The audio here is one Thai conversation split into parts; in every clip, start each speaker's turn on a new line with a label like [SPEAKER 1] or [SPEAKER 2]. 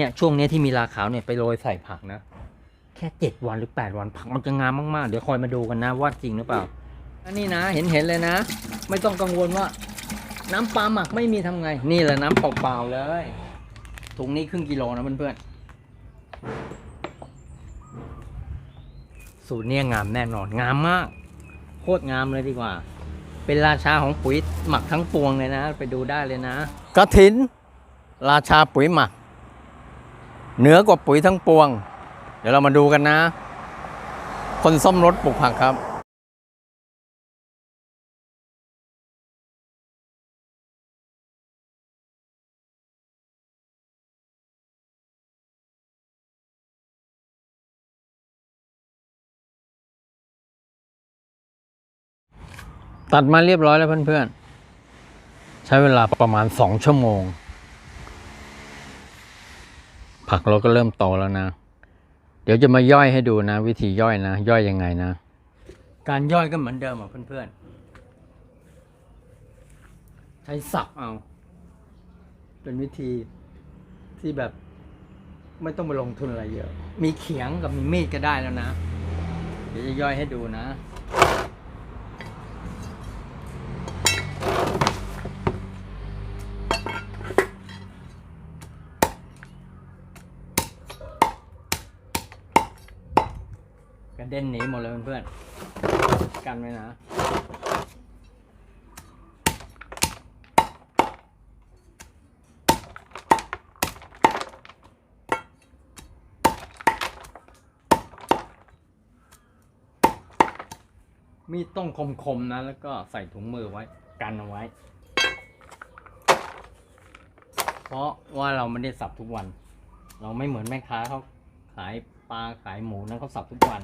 [SPEAKER 1] เนี่ยช่วงนี้ที่มีราขาวเนี่ยไปโรยใส่ผักนะ แค่เจ็ดวันหรือแปดวันผักมันจะงามมากๆ เดี๋ยวคอยมาดูกันนะว่าจริงหรือเปล่าอันนี้นะเห็นเห็นเลยนะ ไม่ต้องกังวลว่า น้ำปลาหมักไม่มีทำไง นี่แหละน้ำเปล่าๆเลยถุงนี้ครึ่งกิโลนะเพื่อนๆสูตรเนี้ยงามแน่นอนงามมาก โคตรงามเลยดีกว่า เป็นราชาของปุ๋ยหมักทั้งปวงเลยนะ ไปดูได้เลยนะกระถิน ราชาปุ๋ยหมัก เหนือกว่าปุ๋ยทั้งปวง เดี๋ยวเรามาดูกันนะ คนส้มรถปลูกผักครับตัดมาเรียบร้อยแล้วเพื่อนๆ ใช้เวลาประมาณสองชั่วโมง ผักเราก็เริ่มโตแล้วนะ เดี๋ยวจะมาย่อยให้ดูนะ วิธีย่อยนะ ย่อยยังไงนะ การย่อยก็เหมือนเดิมอะเพื่อนๆ ใช้สับเอา เป็นวิธีที่แบบไม่ต้องไปลงทุนอะไรเยอะ มีเขียงกับมีมีดก็ได้แล้วนะ เดี๋ยวจะย่อยให้ดูนะ กระเด็นหนีหมดเลยเพื่อนๆกันไว้นะมีดต้องคมๆนะ แล้วก็ใส่ถุงมือไว้กันเอาไว้ เพราะว่าเราไม่ได้สับทุกวัน เราไม่เหมือนแม่ค้าเขาขายปลาขายหมูนะเขาสับทุกวัน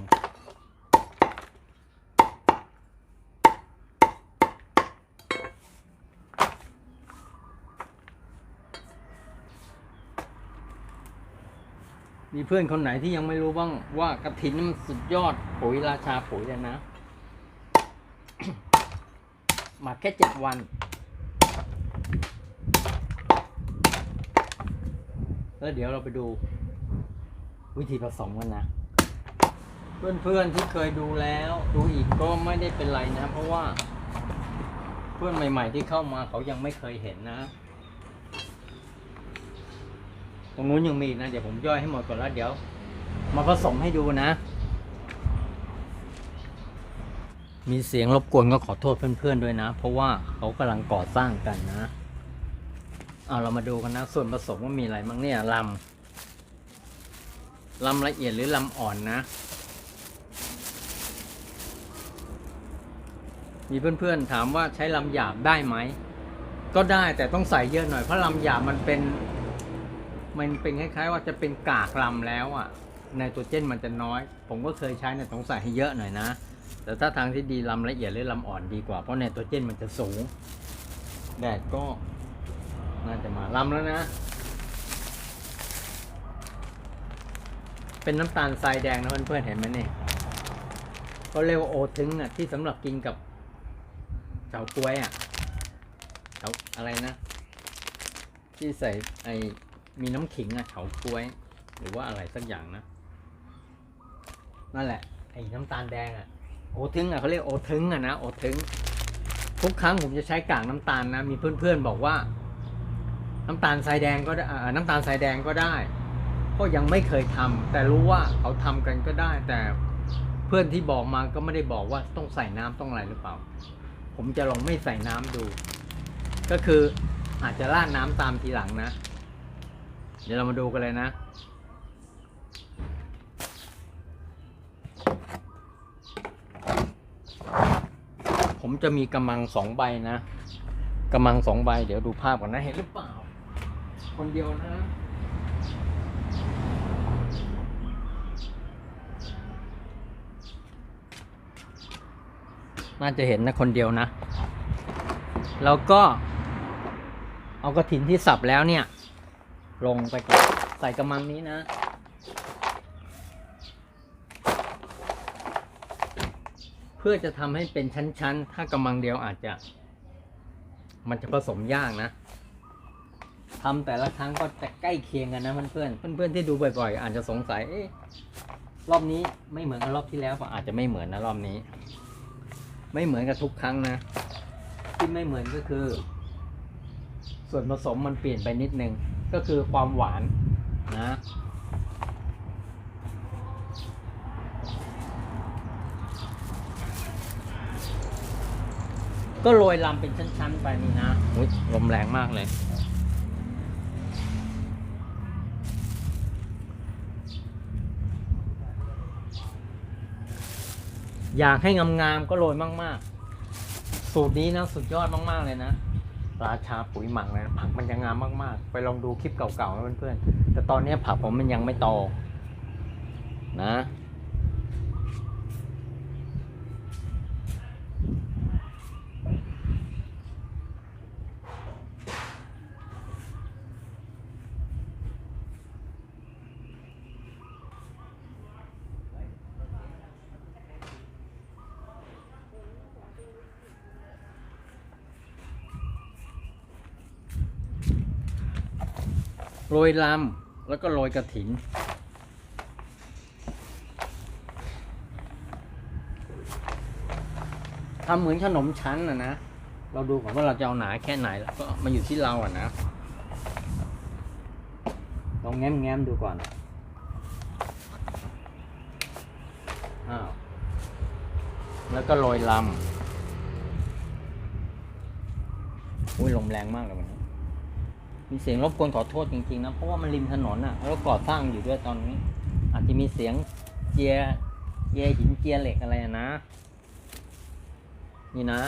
[SPEAKER 1] มีเพื่อนคนไหนที่ยังไม่รู้บ้างว่ากระถินมันสุดยอดปุ๋ยราชาปุ๋ยเลยนะมักแค่เจ็ดวัน แล้วเดี๋ยวเราไปดู วิธีผสมกันนะ เพื่อนๆที่เคยดูแล้วดูอีกก็ไม่ได้เป็นไรนะ เพราะว่าเพื่อนใหม่ ๆ ที่เข้ามาเขายังไม่เคยเห็นนะ ตรงนู้นยังมีนะ เดี๋ยวผมย่อยให้หมดก่อนแล้วเดี๋ยว มาผสมให้ดูนะ มีเสียงรบกวนก็ขอโทษเพื่อนๆด้วยนะ เพราะว่าเขากำลังก่อสร้างกันนะเอาเรามาดูกันนะ ส่วนผสมว่ามีอะไรบ้างเนี่ยลำลำละเอียดหรือลำอ่อนนะ มีเพื่อนๆถามว่าใช้ลำหยาบได้ไหม ก็ได้แต่ต้องใส่เยอะหน่อยเพราะลำหยาบมันเป็น มันเป็นคล้ายๆ ว่าจะเป็นกากลำแล้วอะไนโตรเจนมันจะน้อย ผมก็เคยใช้เนี่ยต้องใส่ให้เยอะหน่อยนะ แต่ถ้าทางที่ดีลำละเอียดหรือลำอ่อนดีกว่า เพราะไนโตรเจนมันจะสูง แดดก็น่าจะมาลำแล้วนะ เป็นน้ำตาลทรายแดงนะเพื่อนๆเห็นไหมเนี่ยเขาเรียกว่าโอทึงอะที่สำหรับกินกับเฉาก๊วยอะเฉาอะไรนะ ที่ใส่ไอ มีน้ำขิงอะเฉาก๊วย หรือว่าอะไรสักอย่างนะ นั่นแหละ ไอ้น้ำตาลแดงอะโอทึงอะเขาเรียกโอทึงอะนะโอทึงทุกครั้งผมจะใช้กากน้ำตาลนะ มีเพื่อนๆบอกว่า น้ำตาลทรายแดงก็ได้น้ำตาลทรายแดงก็ได้ ก็ยังไม่เคยทำแต่รู้ว่าเขาทำกันก็ได้ แต่เพื่อนที่บอกมาก็ไม่ได้บอกว่าต้องใส่น้ำต้องอะไรหรือเปล่า ผมจะลองไม่ใส่น้ำดู ก็คืออาจจะราดน้ำตามทีหลังนะ เดี๋ยวเรามาดูกันเลยนะ ผมจะมีกำมังสองใบนะกำมังสองใบ เดี๋ยวดูภาพก่อนนะเห็นหรือเปล่า คนเดียวนะน่าจะเห็นนะคนเดียวนะ แล้วก็เอากระถินที่สับแล้วเนี่ย ลงไปก่อนใส่กระมังนี้นะ เพื่อจะทำให้เป็นชั้นๆ ถ้ากระมังเดียวอาจจะ มันจะผสมยากนะทำแต่ละครั้งก็จะใกล้เคียงกันนะเพื่อนๆเพื่อนๆที่ดูบ่อยๆ อาจจะสงสัยเอ๊รอบนี้ไม่เหมือนกับรอบที่แล้วป่ะอาจจะไม่เหมือนนะรอบนี้ ไม่เหมือนกับทุกครั้งนะ ที่ไม่เหมือนก็คือ ส่วนผสมมันเปลี่ยนไปนิดนึง ก็คือความหวานนะก็โรยลำเป็นชั้นๆไปนี่นะอุ๊ยลมแรงมากเลยอยากให้งามๆก็โรยมาก ๆ สูตรนี้นะสุดยอดมาก ๆ เลยนะ ราชาปุ๋ยหมักเลยนะผักมันจะงามมากๆ ไปลองดูคลิปเก่าๆนะเพื่อนๆแต่ตอนนี้ผักผมมันยังไม่โตนะ โรยลำแล้วก็โรยกระถิน ทำเหมือนขนมชั้นนะนะ เราดูก่อนว่าเราจะเอาหนาแค่ไหนแล้วก็มาอยู่ที่เราอะนะลองแง้มแง้มๆดูก่อน อ้าว แล้วก็โรยลำอุ้ยลมแรงมากเลยวันนี้ มีเสียงรบกวนขอโทษจริงๆนะ เพราะว่ามันริมถนนอะ แล้วก่อสร้างอยู่ด้วยตอนนี้ อาจจะมีเสียงเจียเจียหินเจียเหล็กอะไรนะ นี่นะ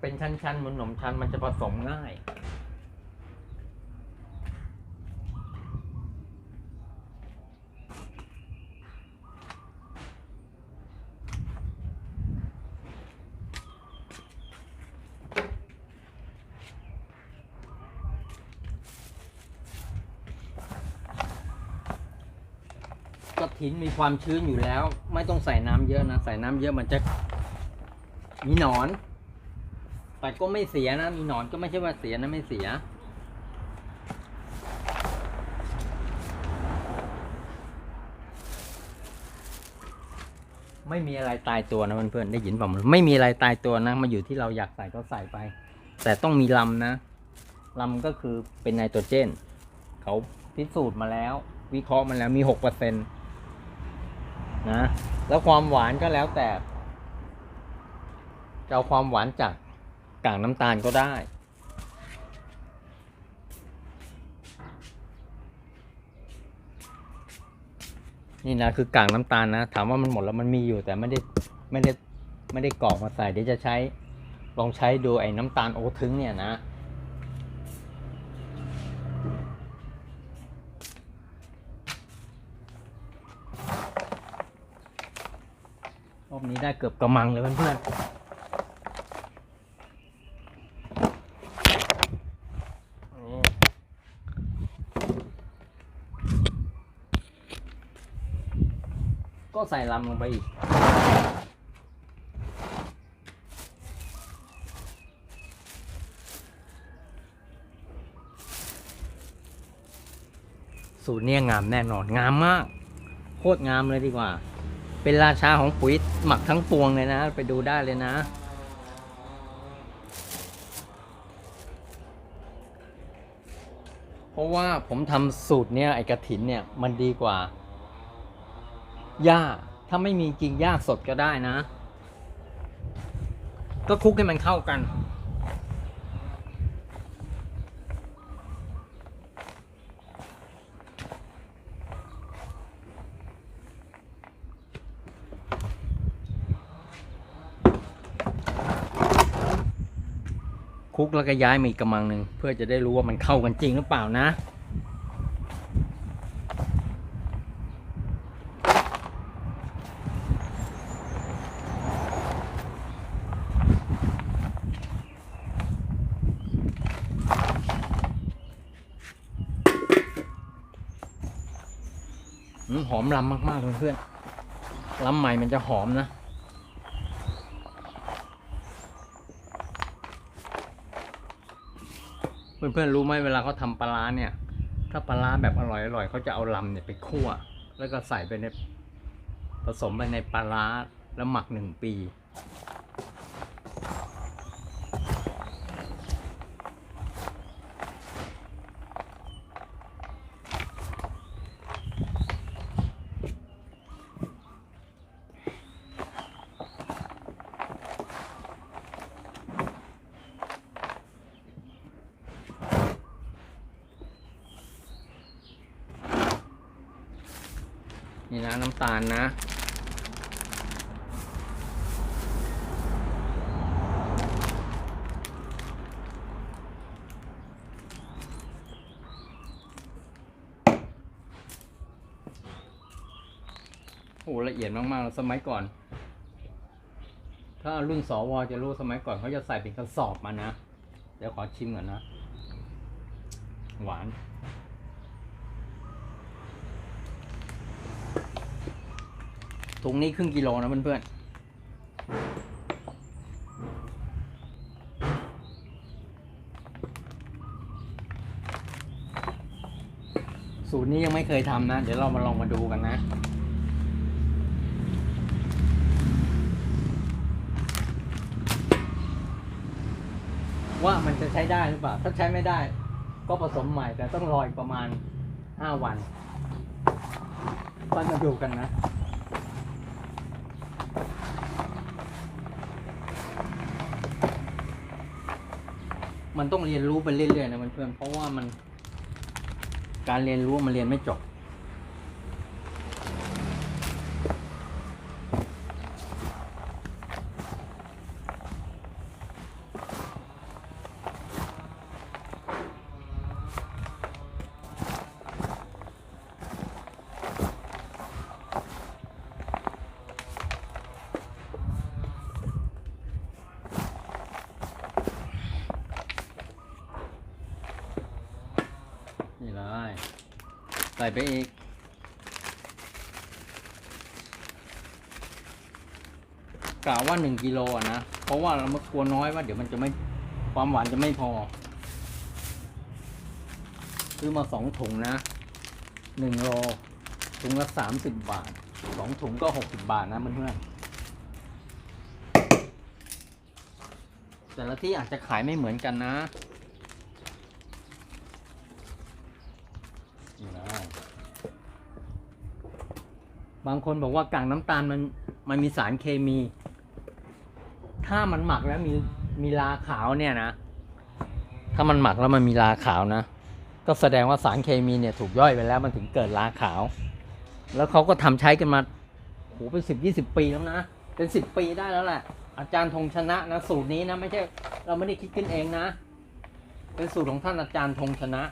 [SPEAKER 1] เป็นชั้นๆเหมือนขนมชั้นมันจะผสมง่าย กระถินมีความชื้นอยู่แล้ว ไม่ต้องใส่น้ำเยอะนะ ใส่น้ำเยอะมันจะมีหนอน แต่ก็ไม่เสียนะ มีหนอนก็ไม่ใช่ว่าเสียนะไม่เสีย ไม่มีอะไรตายตัวนะเพื่อนๆได้ยินป่าไม่มีอะไรตายตัวนะมาอยู่ที่เราอยากใส่ก็ใส่ไป แต่ต้องมีลำนะลำก็คือเป็นไนโตรเจน เขาพิสูจน์มาแล้ว วิเคราะห์มาแล้วมีหกเปอร์เซ็นต์ นะ แล้วความหวานก็แล้วแต่จะเอาความหวานจากกากน้ำตาลก็ได้ นี่นะคือกากน้ำตาลนะ ถามว่ามันหมดแล้วมันมีอยู่แต่ไม่ได้ไม่ได้ไม่ได้กรอกมาใส่เดี๋ยวจะใช้ลองใช้ดูไอ้น้ำตาลโอทึงเนี่ยนะ รอบนี้ได้เกือบกระมังเลยเพื่อนๆก็ใส่ลำลงไปอีกสูตรเนี่ยงามแน่นอน งามมาก โคตรงามเลยดีกว่า เป็นราชาของปุ๋ยหมักทั้งปวงเลยนะ ไปดูได้เลยนะ เพราะว่าผมทำสูตรเนี่ยไอกระถินเนี่ยมันดีกว่าหญ้าถ้าไม่มีจริงหญ้าสดก็ได้นะ ก็คลุกให้มันเข้ากัน กแล้วก็ย้ายมาอีกกระมังหนึ่งเพื่อจะได้รู้ว่ามันเข้ากันจริงหรือเปล่านะ หอมลำมากๆเพื่อนลำใหม่มันจะหอมนะ เพื่อนๆรู้ไหมเวลาเขาทำปลาร้าเนี่ย ถ้าปลาร้าแบบอร่อยๆเขาจะเอาลำเนี่ยไปคั่ว แล้วก็ใส่ไปในผสมไปในปลาร้าแล้วหมักหนึ่งปี นี่ นะน้ำตาลนะ โอ้ละเอียดมากๆแล้วสมัยก่อน ถ้ารุ่นสวจะรู้สมัยก่อนเขาจะใส่เป็นกระสอบมานะ เดี๋ยวขอชิมก่อนนะ หวาน ถุงนี้ครึ่งกิโลนะเพื่อนๆ สูตรนี้ยังไม่เคยทำนะ เดี๋ยวเรามาลองมาดูกันนะว่ามันจะใช้ได้หรือเปล่า ถ้าใช้ไม่ได้ ก็ผสมใหม่แต่ต้องรออีกประมาณห้าวันก็มาดูกันนะ มันต้องเรียนรู้ไปเรื่อยๆนะเพื่อนๆเพราะว่ามัน การเรียนรู้มันเรียนไม่จบ ส่ไปอีก กล่าวว่าหนึ่งกิโลอะนะ เพราะว่าเรามากลัวน้อยว่าเดี๋ยวมันจะไม่ความหวานจะไม่พอ ซื้อมาสองถุงนะหนึ่งโลถุงละสามสิบบาทสองถุงก็หกสิบบาทนะเพื่อนๆแต่ละที่อาจจะขายไม่เหมือนกันนะ นี่นะ บางคนบอกว่ากากน้ำตาลมันมันมีสารเคมี ถ้ามันหมักแล้วมีมีลาขาวเนี่ยนะ ถ้ามันหมักแล้วมันมีลาขาวนะ ก็แสดงว่าสารเคมีเนี่ยถูกย่อยไปแล้วมันถึงเกิดลาขาว แล้วเขาก็ทำใช้กันมาโหเป็นสิบยี่สิบปีแล้วนะ เป็นสิบปีได้แล้วแหละ อาจารย์ธงชนะนะสูตรนี้นะไม่ใช่เราไม่ได้คิดขึ้นเองนะ เป็นสูตรของท่านอาจารย์ธงชนะ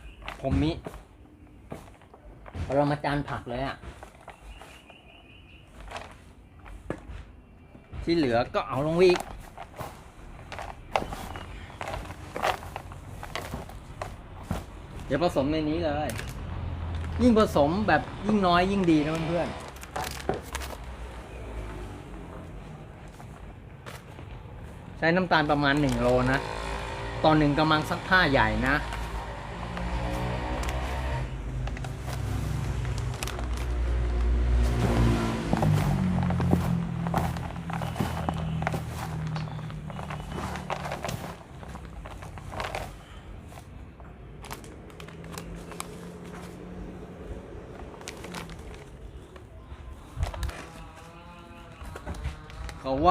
[SPEAKER 1] พรหมมิเรามาจานผักเลยอะ่ะ ที่เหลือก็เอาลงอีกเดี๋ยวผสมในนี้เลย ยิ่งผสมแบบยิ่งน้อยยิ่งดีนะเพื่อนๆใช้น้ำตาลประมาณหนึ่งโลนะตอนหนึ่งกำลังซักผ้าใหญ่นะ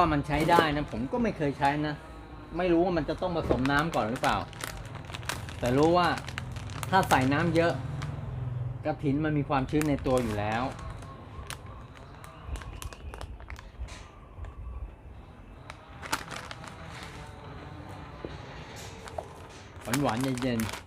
[SPEAKER 1] ว่ามันใช้ได้นะ ผมก็ไม่เคยใช้นะ ไม่รู้ว่ามันจะต้องผสมน้ำก่อนหรือเปล่า แต่รู้ว่าถ้าใส่น้ำเยอะกระถินมันมีความชื้นในตัวอยู่แล้ว หวานๆเย็นๆ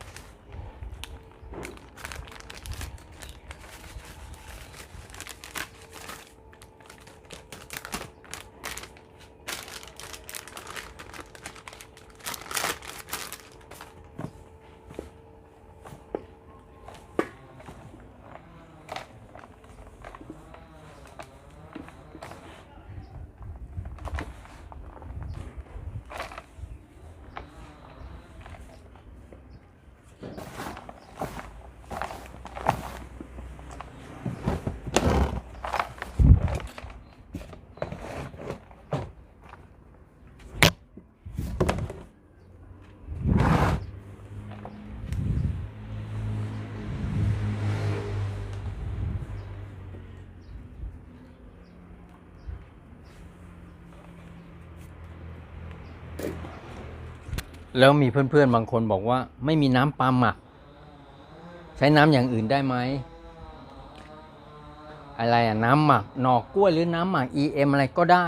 [SPEAKER 1] แล้วมีเพื่อนๆบางคนบอกว่า ไม่มีน้ำปลาหมัก ใช้น้ำอย่างอื่นได้ไหมอะไรอะน้ำหมักหนอกล้วยหรือน้ำหมัก EM อะไรก็ได้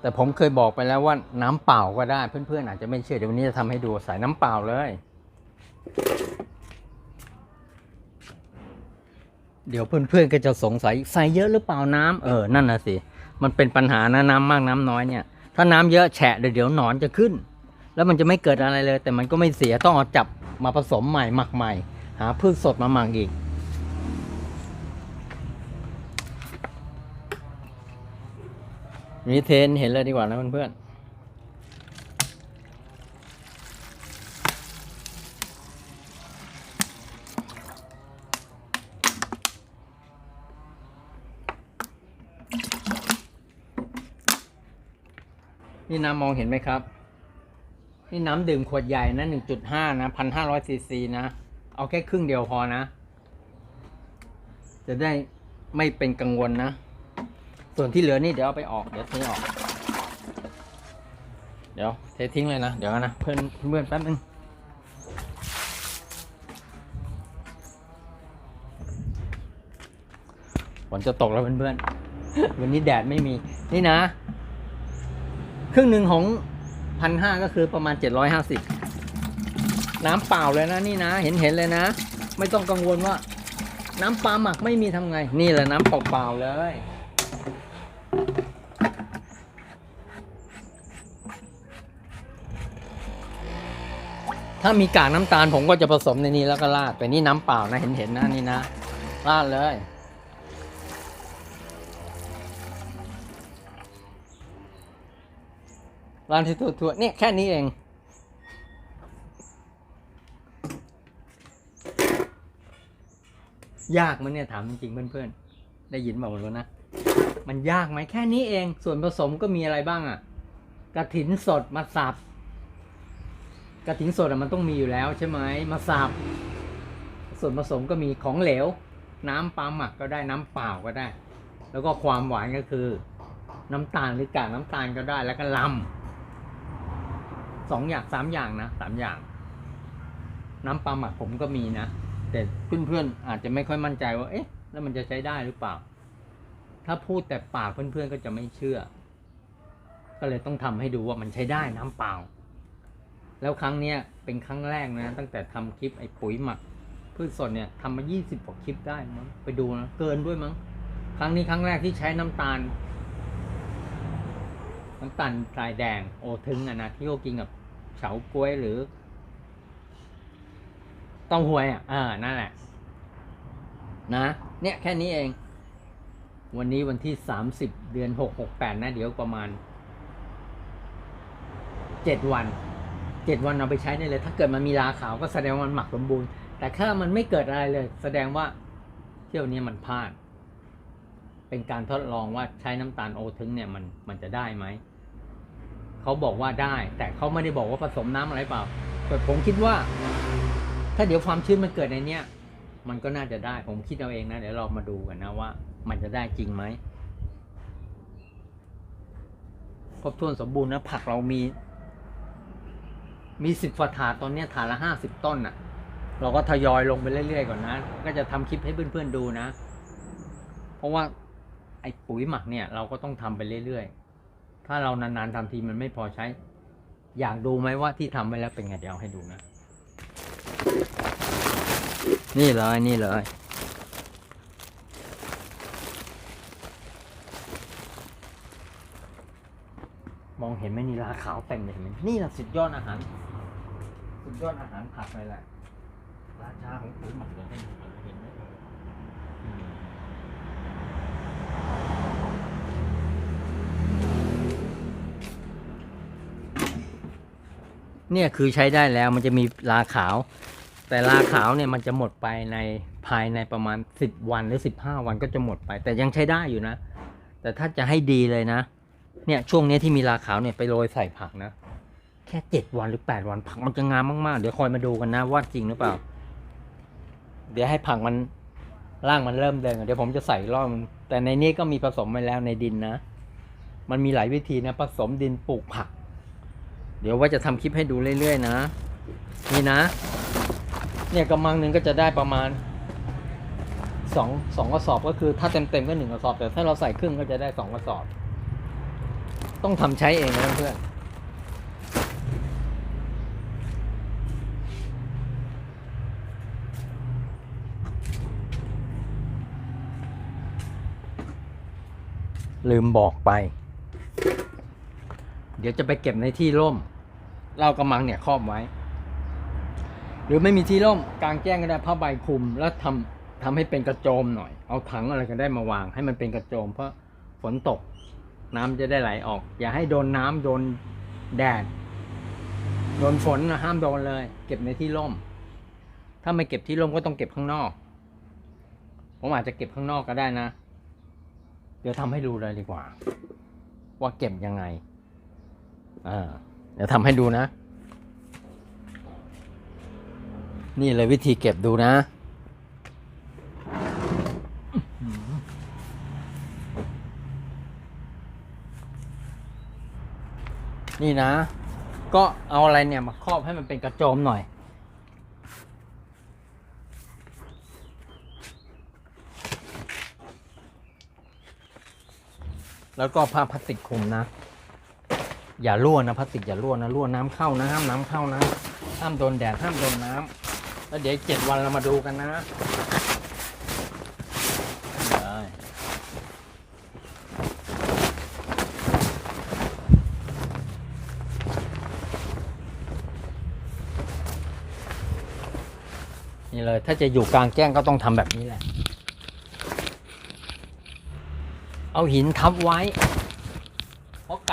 [SPEAKER 1] แต่ผมเคยบอกไปแล้วว่าน้ำเปล่าก็ได้เพื่อนๆอาจจะไม่เชื่อเดี๋ยววันนี้จะทำให้ดูใส่น้ำเปล่าเลย เดี๋ยวเพื่อนๆก็จะสงสัยใส่เยอะหรือเปล่าน้ำเออนั่นน่ะสิมันเป็นปัญหานะน้ำมากน้ำน้อยเนี่ย ถ้าน้ำเยอะแฉะเดี๋ยวเดี๋ยวหนอนจะขึ้น แล้วมันจะไม่เกิดอะไรเลย แต่มันก็ไม่เสียต้องเอาจับมาผสมใหม่หมักใหม่ หาพืชสดมาหมักอีกนี่เทนเห็นเลยดีกว่านะเพื่อนๆนี่น้ำมองเห็นไหมครับ นี่น้ำดื่มขวดใหญ่นะหนึ่งจุดห้านะพันห้าร้อยซีซีนะ เอาแค่ครึ่งเดียวพอนะ จะได้ไม่เป็นกังวลนะ ส่วนที่เหลือนี่เดี๋ยวเอาไปออก เดี๋ยวเทออก เดี๋ยวเททิ้งเลยนะ เดี๋ยวนะ เพื่อนเพื่อนแป๊บนึงฝนจะตกแล้วเพื่อนๆ วันนี้แดดไม่มี นี่นะ ครึ่งหนึ่งของ พันห้าก็คือประมาณเจ็ดร้อยห้าสิบน้ำเปล่าเลยนะนี่นะ เห็นเห็นเลยนะ ไม่ต้องกังวลว่า น้ำปลาหมักไม่มีทำไง นี่แหละน้ำเปล่าๆเลยถ้ามีกากน้ำตาลผมก็จะผสมในนี้แล้วก็ราดแต่นี่น้ำเปล่านะเห็นเห็นนะนี่นะราดเลย ร้านที่ทั่วๆเนี่ยแค่นี้เองยากมันเนี่ยถามจริงๆเพื่อนๆ ได้ยินบอกแล้วนะ มันยากไหมแค่นี้เอง ส่วนผสมก็มีอะไรบ้างอะ่ะกระถินสดมาสับกระถินสดอะมันต้องมีอยู่แล้วใช่ไหมมาสับส่วนผสมก็มีของเหลว น้ำปลาหมักก็ได้น้ำเปล่าก็ได้ แล้วก็ความหวานก็คือ น้ำตาลหรือกากน้ำตาลก็ได้แล้วก็ลำ สองอย่างสามอย่างนะสามอย่าง น้ำปลาหมักผมก็มีนะ แต่เพื่อนๆอาจจะไม่ค่อยมั่นใจว่า เอ๊ะ แล้วมันจะใช้ได้หรือเปล่า ถ้าพูดแต่ปากเพื่อนๆก็จะไม่เชื่อ ก็เลยต้องทำให้ดูว่ามันใช้ได้น้ำเปล่า แล้วครั้งเนี้ยเป็นครั้งแรกนะ ตั้งแต่ทำคลิปไอ้ปุ๋ยหมักพืชสดเนี่ยทำมา 20กว่าคลิปได้มั้งไปดูนะเกินด้วยมั้งครั้งนี้ครั้งแรกที่ใช้น้ำตาลน้ำตาลทรายแดงโอทึงอะนะที่เขากินกับ เฉาก๊วยหรือต้องหวยอะอ่านั่นแหละ นะ เนี่ยแค่นี้เอง วันนี้วันที่สามสิบเดือนหกหกแปดนะ เดี๋ยวประมาณเจ็ดวันเจ็ดวันเอาไปใช้ได้เลย ถ้าเกิดมันมีราขาวก็แสดงว่ามันหมักสมบูรณ์ แต่ถ้ามันไม่เกิดอะไรเลย แสดงว่าเที่ยวนี้มันพลาด เป็นการทดลองว่าใช้น้ำตาลโอทึงเนี่ยมันมันจะได้ไหม เขาบอกว่าได้ แต่เขาไม่ได้บอกว่าผสมน้ำอะไรเปล่า แต่ผมคิดว่า ถ้าเดี๋ยวความชื้นมันเกิดในเนี้ยมันก็น่าจะได้ ผมคิดเอาเองนะเดี๋ยวเรามาดูกันนะว่า มันจะได้จริงไหมครบถ้วนสมบูรณ์นะผักเรามี มีสิบฝาถาตอนนี้ถาละห้าสิบต้นน่ะ เราก็ทยอยลงไปเรื่อยๆก่อนนะ ก็จะทำคลิปให้เพื่อนๆดูนะ เพราะว่าไอ้ปุ๋ยหมักเนี่ย เราก็ต้องทำไปเรื่อยๆ ถ้าเรานานๆทำทีมันไม่พอใช้ อยากดูไหมว่าที่ทำไปแล้วเป็นไงเดี๋ยวให้ดูนะ นี่เลยนี่เลยมองเห็นไหมนี่ราขาวเต็มเลยเห็นไหมนี่แหละสุดยอดอาหาร สุดยอดอาหารผักเลยแหละราชาของปุ๋ยหมักเลย เนี่ยคือใช้ได้แล้วมันจะมีลาขาว แต่ลาขาวเนี่ยมันจะหมดไปในภายในประมาณสิบวันหรือสิบห้าวันก็จะหมดไป แต่ยังใช้ได้อยู่นะ แต่ถ้าจะให้ดีเลยนะ เนี่ยช่วงนี้ที่มีลาขาวเนี่ยไปโรยใส่ผักนะ แค่เจ็ดวันหรือแปดวันผักมันจะงามมากๆ เดี๋ยวคอยมาดูกันนะว่าจริงหรือเปล่า เดี๋ยวให้ผักมันร่างมันเริ่มเดินเดี๋ยวผมจะใส่อีกรอบนึงแต่ในนี้ก็มีผสมไปแล้วในดินนะ มันมีหลายวิธีนะผสมดินปลูกผัก เดี๋ยวว่าจะทำคลิปให้ดูเรื่อยๆนะ นี่นะ เนี่ยกระมังหนึ่งก็จะได้ประมาณสองสองกระสอบก็คือถ้าเต็มๆก็หนึ่งกระสอบ แต่ถ้าเราใส่ครึ่งก็จะได้สองกระสอบ ต้องทำใช้เองนะเพื่อนลืมบอกไป เดี๋ยวจะไปเก็บในที่ร่ม เรากำมังเนี่ยครอบไว้ หรือไม่มีที่ร่มกลางแจ้งก็ได้ผ้าใบคลุม แล้วทำทำให้เป็นกระโจมหน่อย เอาถังอะไรก็ได้มาวาง ให้มันเป็นกระโจม เพราะฝนตก น้ำจะได้ไหลออก อย่าให้โดนน้ำโดนแดดโดนฝนนะห้ามโดนเลย เก็บในที่ร่ม ถ้าไม่เก็บที่ร่มก็ต้องเก็บข้างนอก ผมอาจจะเก็บข้างนอกก็ได้นะ เดี๋ยวทำให้ดูเลยดีกว่า ว่าเก็บยังไง เดี๋ยวทำให้ดูนะ นี่เลยวิธีเก็บดูนะ นี่นะ ก็เอาอะไรเนี่ยมาครอบให้มันเป็นกระโจมหน่อยแล้วก็ผ้าพลาสติกคลุมนะ อย่ารั่วนะพลาสติกอย่ารั่วนะรั่วน้ำเข้านะห้ามน้ำเข้านะห้ามโดนแดดห้ามโดนน้ำแล้วเดี๋ยวเจ็ดวันเรามาดูกันนะได้นี่เลยถ้าจะอยู่กลางแจ้งก็ต้องทำแบบนี้แหละ เอาหินทับไว้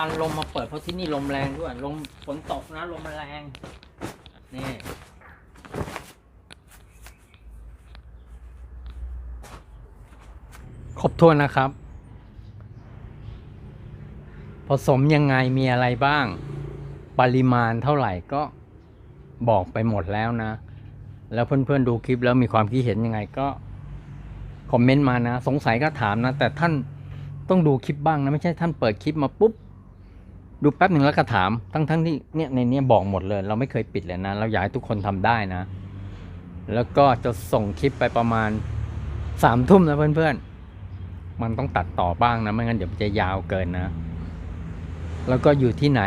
[SPEAKER 1] าะการลมมาเปิดเพราะที่นี่ลมแรงด้วย ลมฝนตกนะ ลมมันแรง นี่ครบถ้วนนะครับ ผสมยังไงมีอะไรบ้าง ปริมาณเท่าไหร่ก็บอกไปหมดแล้วนะ แล้วเพื่อนๆดูคลิปแล้วมีความคิดเห็นยังไงก็คอมเมนต์มานะ สงสัยก็ถามนะ แต่ท่านต้องดูคลิปบ้างนะ ไม่ใช่ท่านเปิดคลิปมาปุ๊บ ดูแป๊บหนึ่งแล้วก็ถาม ทั้งทั้งที่เนี่ยในนี้บอกหมดเลย เราไม่เคยปิดเลยนะ เราอยากให้ทุกคนทำได้นะ แล้วก็จะส่งคลิปไปประมาณสามทุ่มนะเพื่อนๆ มันต้องตัดต่อบ้างนะ ไม่งั้นเดี๋ยวจะยาวเกินนะ แล้วก็อยู่ที่ไหน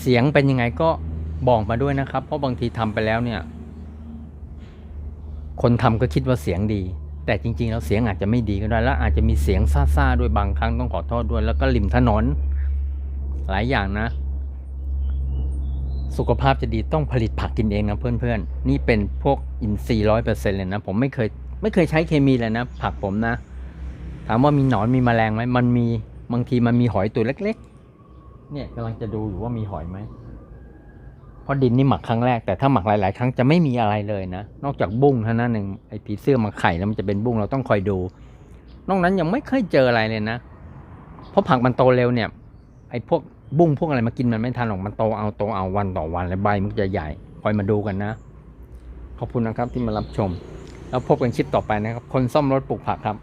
[SPEAKER 1] เสียงเป็นยังไงก็บอกมาด้วยนะครับ เพราะบางทีทำไปแล้วเนี่ย คนทำก็คิดว่าเสียงดี แต่จริงๆ แล้วเสียงอาจจะไม่ดีก็ได้ แล้วอาจจะมีเสียงซ่าๆด้วยบางครั้งต้องขอโทษด้วย แล้วก็ริมถนน หลายอย่างนะ สุขภาพจะดีต้องผลิตผักกินเองนะเพื่อนๆ นี่เป็นพวกอินทรีย์ร้อยเปอร์เซ็นเลยนะ ผมไม่เคยไม่เคยใช้เคมีเลยนะ ผักผมนะ ถามว่ามีหนอนมีแมลงไหมมันมีบางทีมันมีหอยตัวเล็ก ๆ เนี่ยกำลังจะดูอยู่ว่ามีหอยไหมเพราะดินนี่หมักครั้งแรกแต่ถ้าหมักหลาย ๆ ครั้งจะไม่มีอะไรเลยนะ นอกจากบุ้งเท่านั้นเองไอผีเสื้อมาไข่แล้วมันจะเป็นบุ้งเราต้องคอยดู นอกนั้นยังไม่เคยเจออะไรเลยนะ เพราะผักมันโตเร็วเนี่ยไอ้พวก บุ้งพวกอะไรมากินมันไม่ทันหรอกมันโตเอาโตเอาวันต่อวันและใบมันจะใหญ่คอยมาดูกันนะ ขอบคุณนะครับที่มารับชม แล้วพบกันคลิปต่อไปนะครับ คนซ่อมรถปลูกผักครับ